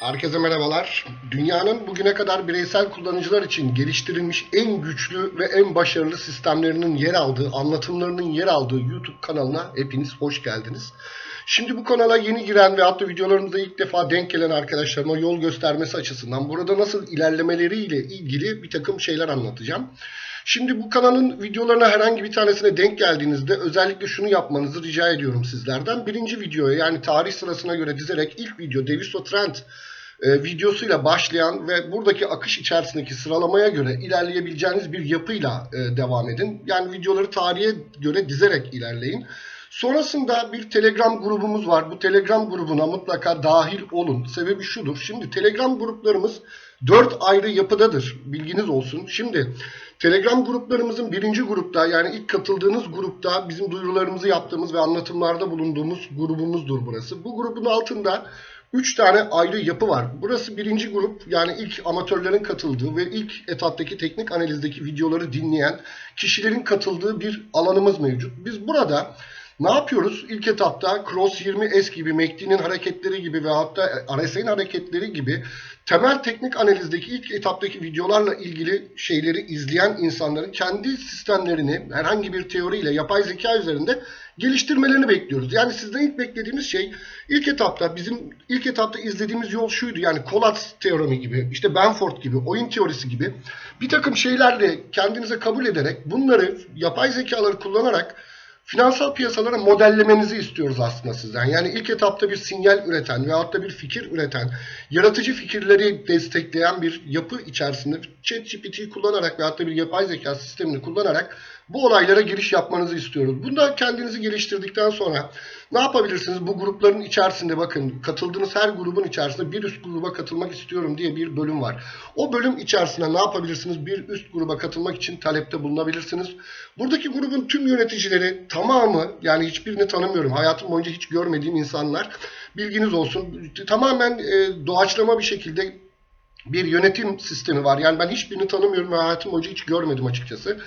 Herkese merhabalar. Dünyanın bugüne kadar bireysel kullanıcılar için geliştirilmiş en güçlü ve en başarılı sistemlerinin yer aldığı, anlatımlarının yer aldığı YouTube kanalına hepiniz hoş geldiniz. Şimdi bu kanala yeni giren ve hatta videolarımıza ilk defa denk gelen arkadaşlarıma yol göstermesi açısından burada nasıl ilerlemeleriyle ilgili bir takım şeyler anlatacağım. Şimdi bu kanalın videolarına herhangi bir tanesine denk geldiğinizde özellikle şunu yapmanızı rica ediyorum sizlerden. Birinci videoya yani tarih sırasına göre dizerek ilk video Deviso Trend e, videosuyla başlayan ve buradaki akış içerisindeki sıralamaya göre ilerleyebileceğiniz bir yapıyla e, devam edin. Yani videoları tarihe göre dizerek ilerleyin. Sonrasında bir Telegram grubumuz var. Bu Telegram grubuna mutlaka dahil olun. Sebebi şudur. Şimdi Telegram gruplarımız 4 ayrı yapıdadır. Bilginiz olsun. Şimdi Telegram gruplarımızın birinci grupta yani ilk katıldığınız grupta bizim duyurularımızı yaptığımız ve anlatımlarda bulunduğumuz grubumuzdur burası. Bu grubun altında 3 tane ayrı yapı var. Burası birinci grup yani ilk amatörlerin katıldığı ve ilk etaptaki teknik analizdeki videoları dinleyen kişilerin katıldığı bir alanımız mevcut. Biz burada ne yapıyoruz? İlk etapta Cross 20S gibi, MACD'nin hareketleri gibi ve hatta RSI'nin hareketleri gibi temel teknik analizdeki ilk etaptaki videolarla ilgili şeyleri izleyen insanların kendi sistemlerini herhangi bir teoriyle yapay zeka üzerinde geliştirmelerini bekliyoruz. Yani sizden ilk beklediğimiz şey ilk etapta bizim ilk etapta izlediğimiz yol şuydu. Yani Collatz teoremi gibi, işte Benford gibi, oyun teorisi gibi bir takım şeylerle kendinize kabul ederek bunları yapay zekaları kullanarak finansal piyasalara modellemenizi istiyoruz aslında sizden. Yani ilk etapta bir sinyal üreten veyahut da bir fikir üreten, yaratıcı fikirleri destekleyen bir yapı içerisinde ChatGPT'yi kullanarak veyahut da bir yapay zeka sistemini kullanarak bu olaylara giriş yapmanızı istiyoruz. Bunda kendinizi geliştirdikten sonra ne yapabilirsiniz? Bu grupların içerisinde bakın katıldığınız her grubun içerisinde bir üst gruba katılmak istiyorum diye bir bölüm var. O bölüm içerisinde ne yapabilirsiniz? Bir üst gruba katılmak için talepte bulunabilirsiniz. Buradaki grubun tüm yöneticileri tamamı yani hiçbirini tanımıyorum. Hayatım boyunca hiç görmediğim insanlar. Bilginiz olsun. Tamamen e, doğaçlama bir şekilde bir yönetim sistemi var. Yani ben hiçbirini tanımıyorum ve hayatım boyunca hiç görmedim açıkçası.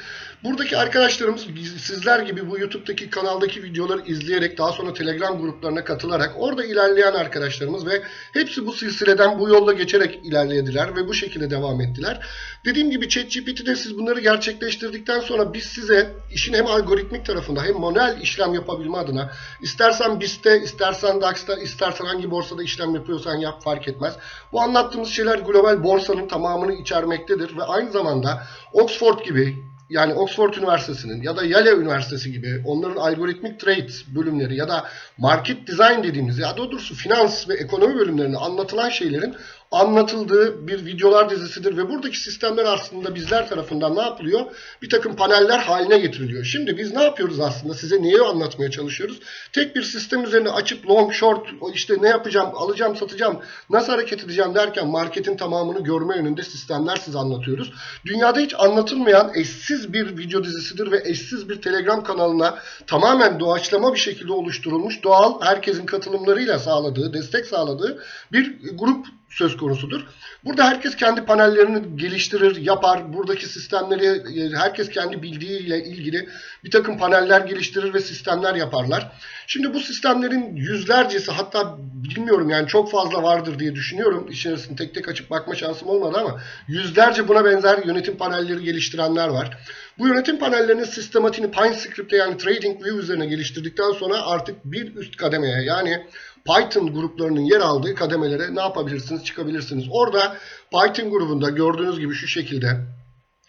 Buradaki arkadaşlarımız sizler gibi bu YouTube'daki kanaldaki videoları izleyerek daha sonra Telegram gruplarına katılarak orada ilerleyen arkadaşlarımız ve hepsi bu silsileden bu yolla geçerek ilerlediler ve bu şekilde devam ettiler. Dediğim gibi ChatGPT'de siz bunları gerçekleştirdikten sonra biz size işin hem algoritmik tarafında hem manuel işlem yapabilme adına istersen BIST'te, istersen DAX'ta, istersen hangi borsada işlem yapıyorsan yap fark etmez. Bu anlattığımız şeyler global borsanın tamamını içermektedir ve aynı zamanda Oxford gibi yani Oxford Üniversitesi'nin ya da Yale Üniversitesi gibi onların algoritmik trade bölümleri ya da market design dediğimiz ya da doğrusu finans ve ekonomi bölümlerinde anlatılan şeylerin anlatıldığı bir videolar dizisidir ve buradaki sistemler aslında bizler tarafından ne yapılıyor? Bir takım paneller haline getiriliyor. Şimdi biz ne yapıyoruz aslında? Size neyi anlatmaya çalışıyoruz? Tek bir sistem üzerine açıp long, short, işte ne yapacağım, alacağım, satacağım, nasıl hareket edeceğim derken marketin tamamını görme yönünde sistemler size anlatıyoruz. Dünyada hiç anlatılmayan eşsiz bir video dizisidir ve eşsiz bir Telegram kanalına tamamen doğaçlama bir şekilde oluşturulmuş, doğal, herkesin katılımlarıyla sağladığı, destek sağladığı bir grup söz konusudur. Burada herkes kendi panellerini geliştirir, yapar. Buradaki sistemleri herkes kendi bildiğiyle ilgili bir takım paneller geliştirir ve sistemler yaparlar. Şimdi bu sistemlerin yüzlercesi hatta bilmiyorum yani çok fazla vardır diye düşünüyorum. İçerisini tek tek açıp bakma şansım olmadı ama yüzlerce buna benzer yönetim panelleri geliştirenler var. Bu yönetim panellerinin sistematiğini PineScript'te yani TradingView üzerine geliştirdikten sonra artık bir üst kademeye yani Python gruplarının yer aldığı kademelere ne yapabilirsiniz? Çıkabilirsiniz. Orada Python grubunda gördüğünüz gibi şu şekilde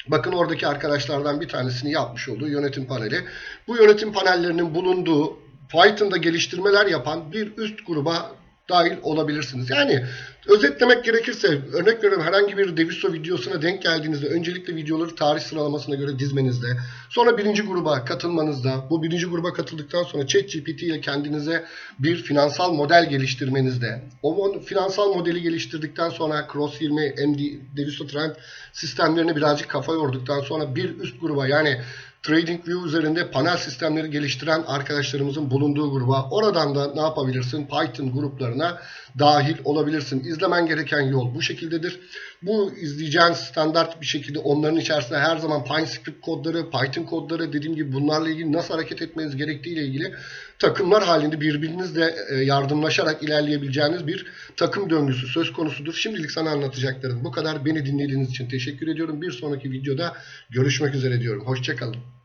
Bakın oradaki arkadaşlardan bir tanesini yapmış olduğu yönetim paneli. Bu yönetim panellerinin bulunduğu Python'da geliştirmeler yapan bir üst gruba dahil olabilirsiniz. Yani özetlemek gerekirse örnek veriyorum herhangi bir Deviso videosuna denk geldiğinizde öncelikle videoları tarih sıralamasına göre dizmenizde sonra birinci gruba katılmanızda bu birinci gruba katıldıktan sonra ChatGPT ile kendinize bir finansal model geliştirmenizde o finansal modeli geliştirdikten sonra Cross 20 MD Deviso Trend sistemlerini birazcık kafa yorduktan sonra bir üst gruba yani TradingView üzerinde panel sistemleri geliştiren arkadaşlarımızın bulunduğu gruba. Oradan da ne yapabilirsin? Python gruplarına dahil olabilirsin. İzlemen gereken yol bu şekildedir. Bu izleyeceğin standart bir şekilde onların içerisinde her zaman PineScript kodları, Python kodları dediğim gibi bunlarla ilgili nasıl hareket etmeniz gerektiği ile ilgili takımlar halinde birbirinizle e, yardımlaşarak ilerleyebileceğiniz bir takım döngüsü söz konusudur. Şimdilik sana anlatacaklarım bu kadar. Beni dinlediğiniz için teşekkür ediyorum. Bir sonraki videoda görüşmek üzere diyorum. Hoşçakalın.